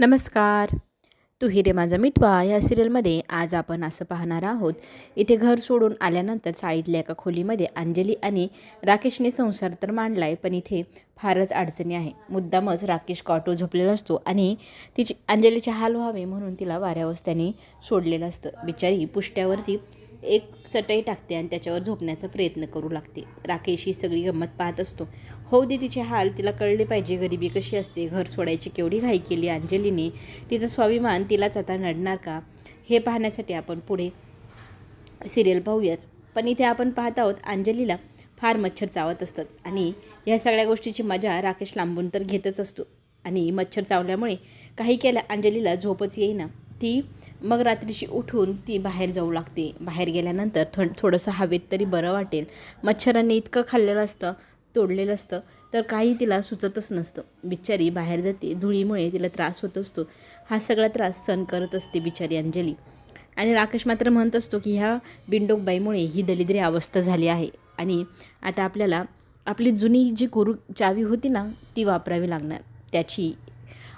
नमस्कार. तू हिरे माझा मिठवा या सिरियलमध्ये आज आपण असं पाहणार आहोत. इथे घर सोडून आल्यानंतर चाळीतल्या एका खोलीमध्ये अंजली आणि राकेशने संसार तर मांडलाय पण इथे फारच अडचणी आहे. मुद्दामच राकेश कॉटो झोपलेला असतो आणि तिची अंजलीचे हाल व्हावे म्हणून तिला वाऱ्यावर त्याने सोडलेलं असतं. बिचारी पुष्ट्यावरती एक चटई टाकते आणि त्याच्यावर झोपण्याचा प्रयत्न करू लागते. राकेश ही सगळी गंमत पाहत असतो. हो दे तिचे हाल तिला कळले पाहिजे. गरिबी कशी असते? घर सोडायची केवढी घाई केली अंजलीने? तिचं स्वाभिमान तिलाच आता नडणार का? हे पाहण्यासाठी आपण पुढे सिरियल पाहूयाच. पण इथे आपण पाहत आहोत अंजलीला फार मच्छर चावत असतात आणि ह्या सगळ्या गोष्टीची मजा राकेश लांबून तर घेतच असतो. आणि मच्छर चावल्यामुळे काही केल्या अंजलीला झोपच येईना. ती मग रात्रीची उठून ती बाहेर जाऊ लागते. बाहेर गेल्यानंतर थो थोडंसं हवेत तरी बरं वाटेल. मच्छरांनी इतकं खाल्लेलं असतं तोडलेलं असतं तर काही तिला सुचतच नसतं. बिचारी बाहेर जाते. धुळीमुळे तिला त्रास होत असतो. हा सगळा त्रास सहन करत असते बिचारी अंजली. आणि राकेश मात्र म्हणत असतो की ह्या बिंडोकबाईमुळे ही दलिद्री अवस्था झाली आहे. आणि आता आपल्याला आपली जुनी जी कुरू चावी होती ना ती वापरावी लागणार. त्याची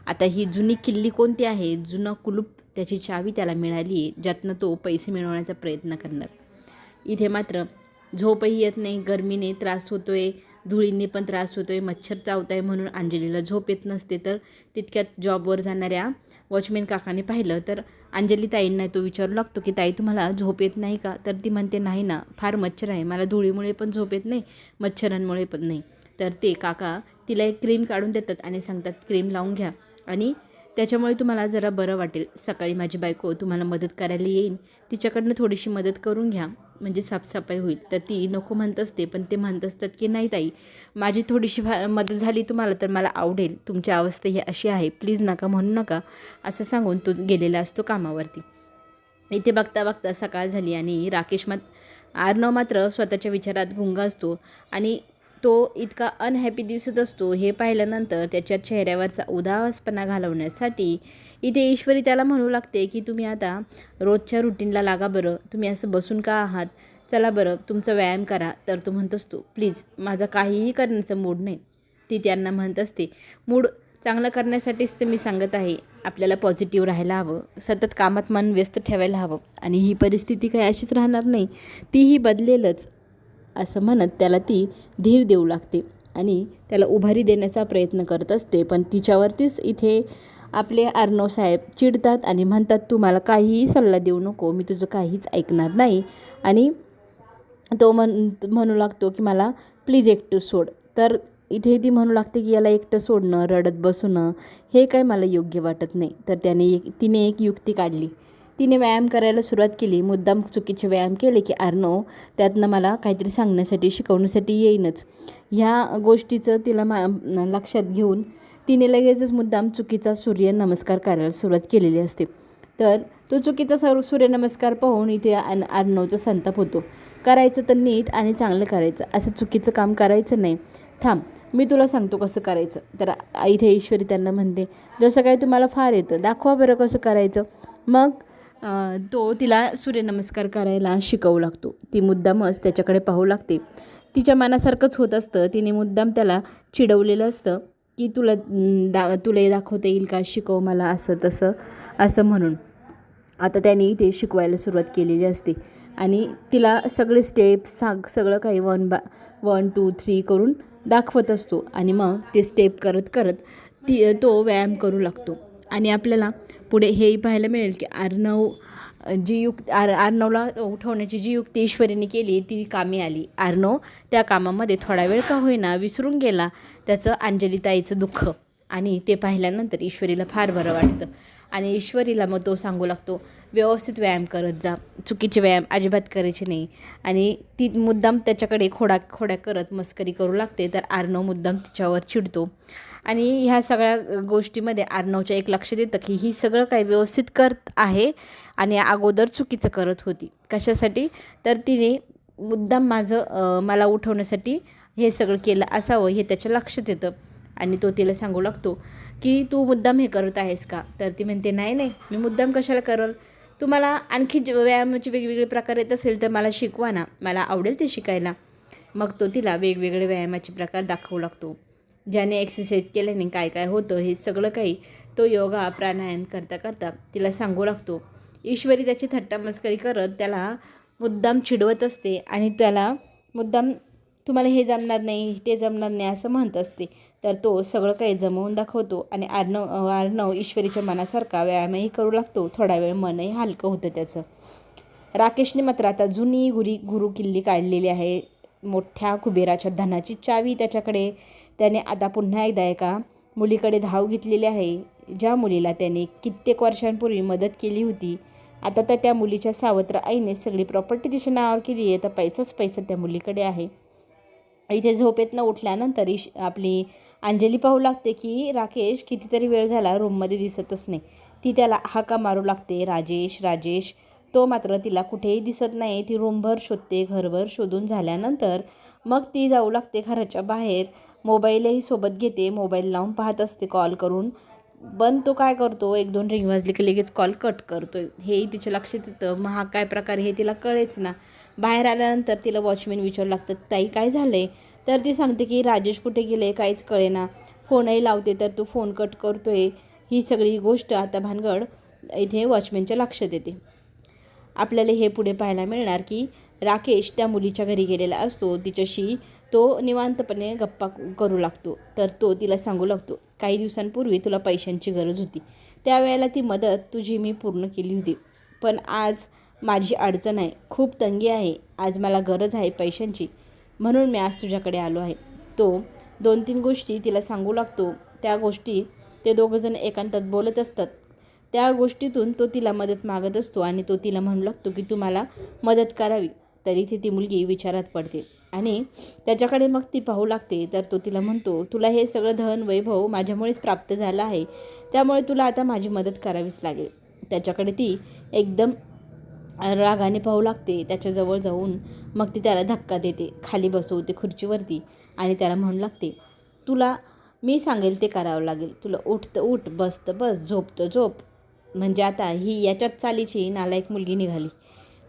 आता ही जुनी किल्ली कोणती आहे? जुनं कुलूप त्याची चावी त्याला मिळाली आहे ज्यातनं तो पैसे मिळवण्याचा प्रयत्न करणार. इथे मात्र झोपही येत नाही गरमीने त्रास होतो आहे धुळीने पण त्रास होतो आहे मच्छर चावत आहे म्हणून अंजलीला झोप येत नसते. तर तितक्यात जॉबवर जाणाऱ्या वॉचमॅन काकाने पाहिलं तर अंजली ताईंना तो विचारू लागतो की ताई तुम्हाला झोप येत नाही का? तर ती म्हणते नाही ना फार मच्छर आहे. मला धुळीमुळे पण झोप येत नाही मच्छरांमुळे पण नाही. तर ते काका तिला एक क्रीम काढून देतात आणि सांगतात क्रीम लावून घ्या. आणि त्याच्यामुळे तुम्हाला जरा बरं वाटेल. सकाळी माझी बायको तुम्हाला मदत करायला येईन. तिच्याकडनं थोडीशी मदत करून घ्या. म्हणजे साफसफाई होईल. तर ती नको म्हणत असते पण ते म्हणत असतात की नाही ताई माझी थोडीशी मदत झाली तुम्हाला तर मला आवडेल. तुमची अवस्था ही अशी आहे. प्लीज नका म्हणू नका. असं सांगून तो गेलेला असतो कामावरती. इथे बघता बघता सकाळ झाली आणि राकेश मात आर्नव मात्र स्वतःच्या विचारात गुंगा असतो. आणि तो इतका अनहॅपी दिसत असतो हे पाहिल्यानंतर त्याच्या चेहऱ्यावरचा उदासपणा घालवण्यासाठी इथे ईश्वरी त्याला म्हणू लागते की तुम्ही आता रोजच्या रुटीनला लागा बरं. तुम्ही असं बसून का आहात? चला बरं तुमचा व्यायाम करा. तर तो म्हणत असतो प्लीज माझा काहीही करण्याचा मूड नाही. ती त्यांना म्हणत असते मूड चांगलं करण्यासाठीच ते मी सांगत आहे आपल्याला पॉझिटिव्ह राहायला हवं. सतत कामात मन व्यस्त ठेवायला हवं. आणि ही परिस्थिती काही अशीच राहणार नाही. तीही बदलेलच. असं म्हणत त्याला ती धीर देऊ लागते आणि त्याला उभारी देण्याचा प्रयत्न करत असते. पण तिच्यावरतीच इथे आपले अर्णव साहेब चिडतात आणि म्हणतात तू मला काहीही सल्ला देऊ नको मी तुझं काहीच ऐकणार नाही. आणि तो म्हण म्हणू लागतो की मला प्लीज एकटं सोड. तर इथे ती म्हणू लागते की याला एकटं सोडणं रडत बसणं हे काय मला योग्य वाटत नाही. तर त्याने एक तिने एक युक्ती काढली. तिने व्यायाम करायला सुरुवात केली. मुद्दाम चुकीचे व्यायाम केले की अर्णव त्यातनं मला काहीतरी सांगण्यासाठी शिकवण्यासाठी येईनच. ह्या गोष्टीचं तिला मा लक्षात घेऊन तिने लगेचच मुद्दाम चुकीचा सूर्य नमस्कार करायला सुरुवात केलेली असते. तर तो चुकीचा सर्व सूर्यनमस्कार पाहून इथे अन अर्णवचा संताप होतो. करायचं तर नीट आणि चांगलं करायचं. असं चुकीचं काम करायचं नाही. थांब मी तुला सांगतो कसं करायचं. तर इथे ईश्वरी त्यांना म्हणते जसं काय तुम्हाला फार येतं दाखवा बरं कसं करायचं. मग तो तिला सूर्यनमस्कार करायला शिकवू लागतो. ती मुद्दामच त्याच्याकडे पाहू लागते. तिच्या मनासारखंच होत असतं. तिने मुद्दाम त्याला चिडवलेलं असतं की तुला दा तुला दाखवता येईल का? शिकव मला असं तसं असं म्हणून. आता त्याने ते शिकवायला सुरुवात केलेली असते. आणि तिला सगळे स्टेप्स साग सगळं काही वन बा वन टू थ्री करून दाखवत असतो. आणि मग ते स्टेप करत करत ती तो व्यायाम करू लागतो. आणि आपल्याला पुढे हेही पाहायला मिळेल की अर्णव जी युक्त आर अर्णवला उठवण्याची जी युक्ती ईश्वरीने केली ती कामी आली. अर्णव त्या कामामध्ये थोडा वेळ का होईना विसरून गेला त्याचं अंजलीताईचं दुःख. आणि ते पाहिल्यानंतर ईश्वरीला फार बरं वाटतं. आणि ईश्वरीला मग तो सांगू लागतो व्यवस्थित व्यायाम करत जा. चुकीचे व्यायाम अजिबात करायचे नाही. आणि ती मुद्दाम त्याच्याकडे खोडा खोड्या करत मस्करी करू लागते तर आर्नव मुद्दाम तिच्यावर चिडतो. आणि ह्या सगळ्या गोष्टीमध्ये आर्णवच्या एक लक्ष देतं की ही सगळं काही व्यवस्थित करत आहे आणि अगोदर चुकीचं करत होती. कशासाठी? तर तिने मुद्दाम माझं मला उठवण्यासाठी हे सगळं केलं असावं हे त्याच्या लक्षात येतं आणि तो तिला सांगू लागतो की तू मुद्दाम हे करत आहेस का? तर ती म्हणते नाही नाही मी मुद्दाम कशाला करल? तुम्हाला आणखी व्यायामाचे वेगवेगळे प्रकार येत असेल तर मला शिकवा ना. मला आवडेल ते शिकायला. मग तो तिला वेगवेगळे व्यायामाचे प्रकार दाखवू लागतो. ज्याने एक्सरसाइज केल्याने काय काय होतं हे सगळं काही तो योगा प्राणायाम करता करता तिला सांगू लागतो. ईश्वरी त्याची थट्टा मस्करी करत त्याला मुद्दाम चिडवत असते आणि त्याला मुद्दाम तुम्हाला हे जमणार नाही ते जमणार नाही असं म्हणत असते. तर तो सगळं काही जमवून दाखवतो आणि आर्णव आर्णव ईश्वरीच्या मनासारखा व्यायामही करू लागतो. थोडा वेळ मनही हलकं होतं त्याचं. राकेशने मात्र आता जुनी गुरी गुरु किल्ली काढलेली आहे. मोठ्या कुबेराच्या धनाची चावी त्याच्याकडे त्याने आता पुन्हा एकदा एका मुलीकडे धाव घेतलेली आहे. ज्या मुलीला त्याने कित्येक वर्षांपूर्वी मदत केली होती. आता तर त्या मुलीच्या सावत्र आईने सगळी प्रॉपर्टी तिच्या नावावर केली आहे. तर पैसाच पैसा त्या मुलीकडे आहे. इथे झोपेतनं उठल्यानंतर इश आपली अंजली पाहू लागते की राकेश कितीतरी वेळ झाला रूममध्ये दिसतच नाही. ती त्याला हाका मारू लागते. राजेश राजेश तो मात्र तिला कुठेही दिसत नाही. ती रूमभर शोधते घरभर शोधून झाल्यानंतर मग ती जाऊ लागते घराच्या बाहेर. मोबाईलही सोबत घेते मोबाईल लावून पाहत असते कॉल करून. पण तो काय करतो एक दोन रिंग वाजली की लगेच कॉल कट करतो हेही तिच्या लक्षात येतं. मग हा काय प्रकार हे तिला कळेच ना. बाहेर आल्यानंतर तिला वॉचमॅन विचारू लागतं ताई काय झालं आहे तर ती सांगते की राजेश कुठे गेले? काहीच कळेना. फोनही लावते तर तो फोन कट करतो आहे ही सगळी गोष्ट आता भानगड इथे वॉचमॅनच्या लक्षात येते. आपल्याला हे पुढे पाहायला मिळणार की राकेश त्या मुलीच्या घरी गेलेला असतो. तिच्याशी तो निवांतपणे गप्पा करू लागतो. तर तो तिला सांगू लागतो काही दिवसांपूर्वी तुला पैशांची गरज होती. त्यावेळेला ती मदत तुझी मी पूर्ण केली होती. पण आज माझी अडचण आहे. खूप तंगी आहे. आज मला गरज आहे पैशांची. म्हणून मी आज तुझ्याकडे आलो आहे. तो दोन तीन गोष्टी तिला सांगू लागतो. त्या गोष्टी ते दोघंजण एकांतात बोलत असतात. त्या गोष्टीतून तो तिला मदत मागत असतो आणि तो तिला म्हणू लागतो की तू मला मदत करावी. तरी ती ती मुलगी विचारात पडते. आणि त्याच्याकडे मग ती पाहू लागते. तर तो तिला म्हणतो तुला हे सगळं धन वैभव माझ्यामुळेच प्राप्त झालं आहे. त्यामुळे तुला आता माझी मदत करावीच लागेल. त्याच्याकडे ती एकदम रागाने पाहू लागते. त्याच्याजवळ जाऊन मग ती त्याला धक्का देते. खाली बसवते खुर्चीवरती आणि त्याला म्हणू लागते तुला मी सांगेल ते करावं लागेल. तुला उठतं उठ बसतं बस झोपतं झोप. म्हणजे आता ही याच्यात चालीची नालायक मुलगी निघाली.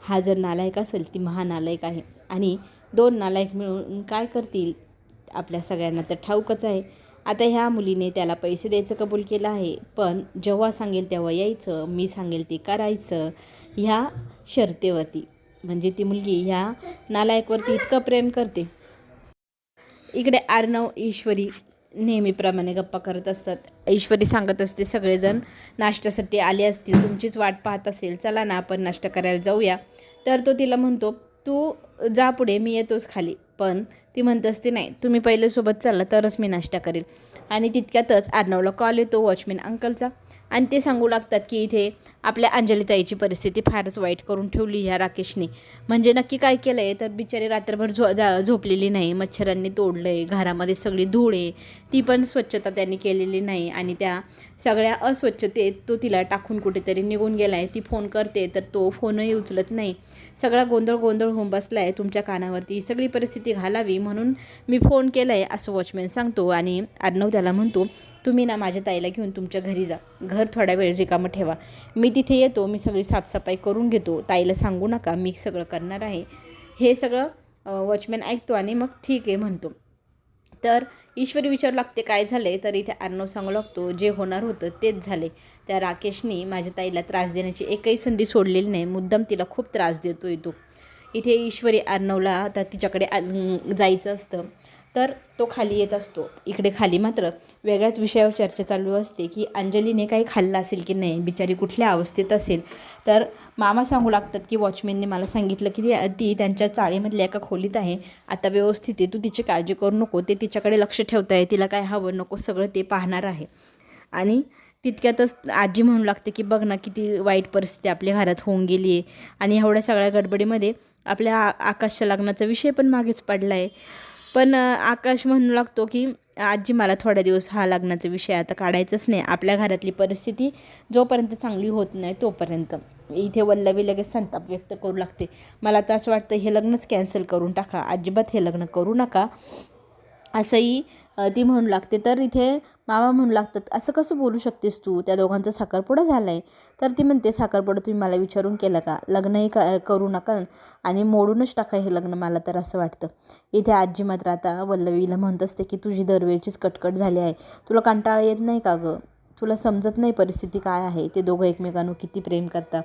हा जर नालायक असेल ती महानालायक आहे. आणि दोन नालायक मिळून काय करतील आपल्या सगळ्यांना? तर ठाऊकच आहे. आता ह्या मुलीने त्याला पैसे द्यायचं कबूल केलं आहे. पण जेव्हा सांगेल तेव्हा यायचं मी सांगेल ते करायचं ह्या शर्तेवरती. म्हणजे ती मुलगी ह्या नालायकवरती इतकं प्रेम करते. इकडे आर्णव ईश्वरी नेहमीप्रमाणे गप्पा करत असतात. ऐश्वरी सांगत असते सगळेजण नाश्त्यासाठी आले असतील तुमचीच वाट पाहत असेल चला ना आपण नाश्ता करायला जाऊया. तर तो तिला म्हणतो तू जा पुढे मी येतोच खाली. पण ती म्हणत असते नाही तुम्ही पहिले सोबत चालला तरच मी नाश्ता करेल. आणि तितक्यातच आर्नवला कॉल येतो वॉचमॅन अंकलचा. आणि ते सांगू लागतात की इथे आपल्या अंजलीताईची परिस्थिती फारच वाईट करून ठेवली ह्या राकेशने. म्हणजे नक्की काय केलं आहे तर बिचारी रात्रभर झो जा झोपलेली नाही. मच्छरांनी तोडलं आहे घरामध्ये सगळी धूळ आहे. ती पण स्वच्छता त्यांनी केलेली नाही आणि त्या सगळ्या अस्वच्छतेत तो तिला टाकून कुठेतरी निघून गेला आहे ती फोन करते तर तो फोनही उचलत नाही. सगळा गोंधळ गोंधळ होऊन बसला आहे तुमच्या कानावरती ही सगळी परिस्थिती घालावी म्हणून मी फोन केला आहे असं वॉचमॅन सांगतो आणि अर्णव त्याला म्हणतो तुम्ही ना माझ्या ताईला घेऊन तुमच्या घरी जा. घर थोडा वेळ रिकामं ठेवा. मी तिथे येतो मी सगळी साफसफाई करून घेतो. ताईला सांगू नका मी सगळं करणार आहे. हे सगळं वॉचमॅन ऐकतो आणि मग ठीक आहे म्हणतो. तर ईश्वरी विचारू लागते काय झाले तर इथे अर्णव सांगू लागतो जे होणार होतं तेच झाले. त्या राकेशनी माझ्या ताईला त्रास देण्याची एकही संधी सोडलेली नाही. मुद्दाम तिला खूप त्रास देतोय तो. इथे ईश्वरी आर्नवला आता तिच्याकडे आ- जायचं असतं. तर तो खाली येत असतो. इकडे खाली मात्र वेगळ्याच विषयावर चर्चा चालू असते की अंजलीने काही खाल्लं असेल की नाही बिचारी कुठल्या अवस्थेत असेल? तर मामा सांगू लागतात की वॉचमॅनने मला सांगितलं की ती ती त्यांच्या चाळीमधल्या एका खोलीत आहे. आता व्यवस्थित आहे तू तिची काळजी करू नको ते तिच्याकडे लक्ष ठेवत आहे तिला काय हवं नको सगळं ते पाहणार आहे. आणि तितक्यातच आजी म्हणू लागते की बघ ना किती वाईट परिस्थिती आपल्या घरात होऊन गेली आहे आणि एवढ्या सगळ्या गडबडीमध्ये आपल्या आ- आकाशच्या लग्नाचा विषय पण मागेच पडला आहे पण आकाश म्हणू लागतो की आजी मला थोड्या दिवस हा लग्नाचा विषय आता काढायचाच नाही. आपल्या घरातली परिस्थिती जोपर्यंत चांगली होत नाही तोपर्यंत. इथे वल्लवी लगेच संताप व्यक्त करू लागते. मला तर असं वाटतं हे लग्नच कॅन्सल करून टाका. अजिबात हे लग्न करू नका. असंही ती म्हणू लागते तर इथे मामा म्हणू लागतात असं कसं बोलू शकतेस तू? त्या दोघांचा साखरपुडा झाला आहे तर ती म्हणते साखरपुडा तुम्ही मला विचारून केलं का? लग्नही क करू नका आणि मोडूनच टाका हे लग्न मला तर असं वाटतं. इथे आजी मात्र आता वल्लवीला म्हणत असते की तुझी दरवेळचीच कटकट झाली आहे. तुला कंटाळा येत नाही का गं? तुला समजत नाही परिस्थिती काय आहे? ते दोघं एकमेकांवर किती प्रेम करतात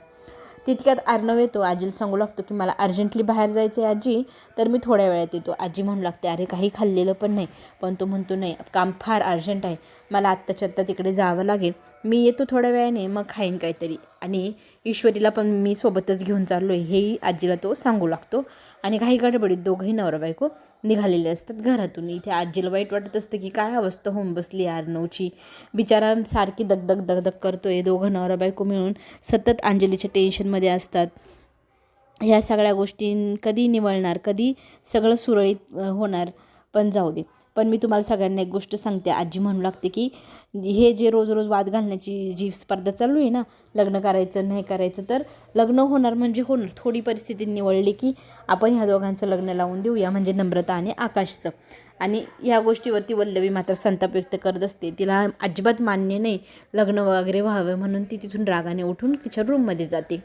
तितक्यात अर्णव येतो. आजीला सांगू लागतो की मला अर्जंटली बाहेर जायचं आहे आजी तर मी थोड्या वेळात येतो. आजी म्हणू लागते अरे काही खाल्लेलं पण नाही. पण तो म्हणतो नाही काम फार अर्जंट आहे. मला आत्ताच्या आत्ता तिकडे जावं लागेल. मी येतो थोड्या वेळाने मग खाईन काहीतरी. आणि ईश्वरीला पण मी सोबतच घेऊन चाललो आहे हेही आजीला तो सांगू लागतो. आणि काही गडबडीत दोघंही नवरा बायको निघालेले असतात घरातून. इथे आजीला वाईट वाटत असतं की काय अवस्था होऊन बसली अर्णवची बिचारा सारखी दगदग दगदग करतो आहे दोघं नवरा बायको मिळून सतत अंजलीच्या टेन्शनमध्ये असतात. ह्या सगळ्या गोष्टी कधी निवळणार? कधी सगळं सुरळीत होणार? पण जाऊ दे. पण मी तुम्हाला सगळ्यांना एक गोष्ट सांगते. आजी म्हणू लागते की हे जे रोज रोज वाद घालण्याची जी स्पर्धा चालू आहे ना लग्न करायचं नाही करायचं तर लग्न होणार म्हणजे होणार. थोडी परिस्थिती निवडली की आपण ह्या दोघांचं लग्न लावून देऊया म्हणजे नम्रता आणि आकाशचं. आणि या गोष्टीवरती वल्लवी मात्र संताप व्यक्त करत असते. तिला अजिबात मान्य नाही लग्न वगैरे व्हावं म्हणून ती तिथून रागाने उठून तिच्या रूममध्ये जाते.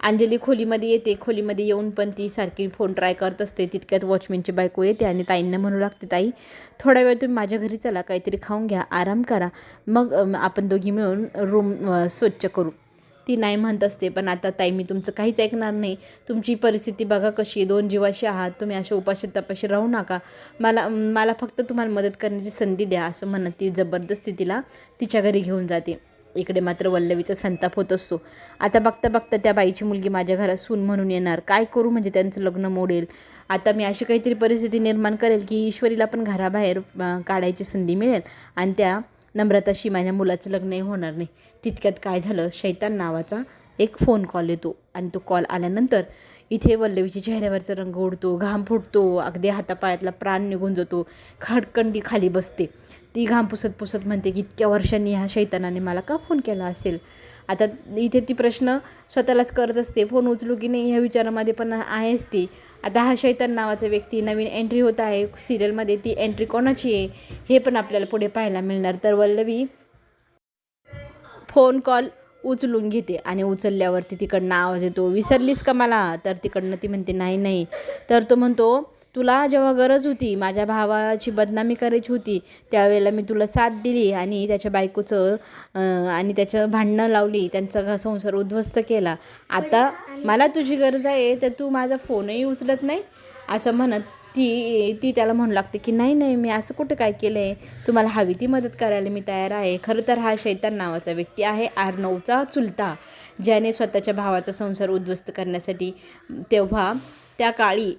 अंजली खोलीमध्ये येते. खोलीमध्ये येऊन पण ती सारखी फोन ट्राय करत असते. तितक्यात वॉचमॅनची बायको येते आणि ताईंना म्हणू लागते ताई थोड्या वेळ तुम्ही माझ्या घरी चला. काहीतरी खाऊन घ्या. आराम करा. मग आपण दोघी मिळून रूम स्वच्छ करू. ती नाही म्हणत असते पण आता ताई मी तुमचं काहीच ऐकणार नाही. तुमची परिस्थिती बघा कशी दोन जीवाशी आहात. तुम्ही असे उपाशी तपाशी राहू नका. मला मला फक्त तुम्हाला मदत करण्याची संधी द्या असं म्हणत ती जबरदस्ती तिला तिच्या घरी घेऊन जाते. इकडे मात्र वल्लवीचा संताप होत असतो. आता बघता बघता त्या बाईची मुलगी माझ्या घरात सून म्हणून येणार. काय करू म्हणजे त्यांचं लग्न मोडेल? आता मी अशी काहीतरी परिस्थिती निर्माण करेल की ईश्वरीला पण घराबाहेर काढायची संधी मिळेल आणि त्या नम्रताशी माझ्या मुलाचं लग्नही होणार नाही. तितक्यात काय झालं? शैतान नावाचा एक फोन कॉल येतो आणि तो कॉल आल्यानंतर इथे वल्लवीच्या चेहऱ्यावरचा रंग उडतो घाम फुटतो अगदी हातापायातला प्राण निघून जातो खडकंडी खाली बसते. ती घाम पुसत पुसत म्हणते की इतक्या वर्षांनी ह्या शैतानाने मला का फोन केला असेल? आता इथे ती प्रश्न स्वतःलाच करत असते. फोन उचलू की नाही ह्या विचारामध्ये पण आहेच ती? आता हा शैतान नावाचा व्यक्ती नवीन एंट्री होत आहे. सिरियलमध्ये ती एंट्री कोणाची आहे हे पण आपल्याला पुढे पाहायला मिळणार. तर वल्लवी फोन कॉल उचलून घेते आणि उचलल्यावरती तिकडनं आवाज येतो विसरलीस का मला? तर तिकडनं ती म्हणते नाही नाही. तर तो म्हणतो तुला जेव्हा गरज होती माझ्या भावाची बदनामी करायची होती त्यावेळेला मी तुला साथ दिली आणि त्याच्या बायकोचं आणि त्याचं भांडणं लावली त्यांचा घ- संसार उद्ध्वस्त केला. आता मला तुझी गरज आहे तर तू माझा फोनही उचलत नाही? असं म्हणत ती ती त्याला म्हणू लागते की नाही नाही मी असं कुठं काय केलं आहे तुम्हाला हवी ती मदत करायला मी तयार आहे. खरं तर हा शैतान नावाचा व्यक्ती आहे आर्नवचा चुलता ज्याने स्वतःच्या भावाचा संसार उद्ध्वस्त करण्यासाठी तेव्हा त्या काळी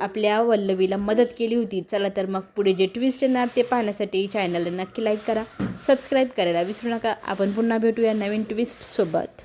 आपल्या वल्लवीला मदत केली होती. चला तर मग पुढे जे ट्विस्ट येणार ते पाहण्यासाठी चॅनलला नक्की लाईक करा. सबस्क्राईब करायला विसरू नका. आपण पुन्हा भेटूया नवीन ट्विस्टसोबत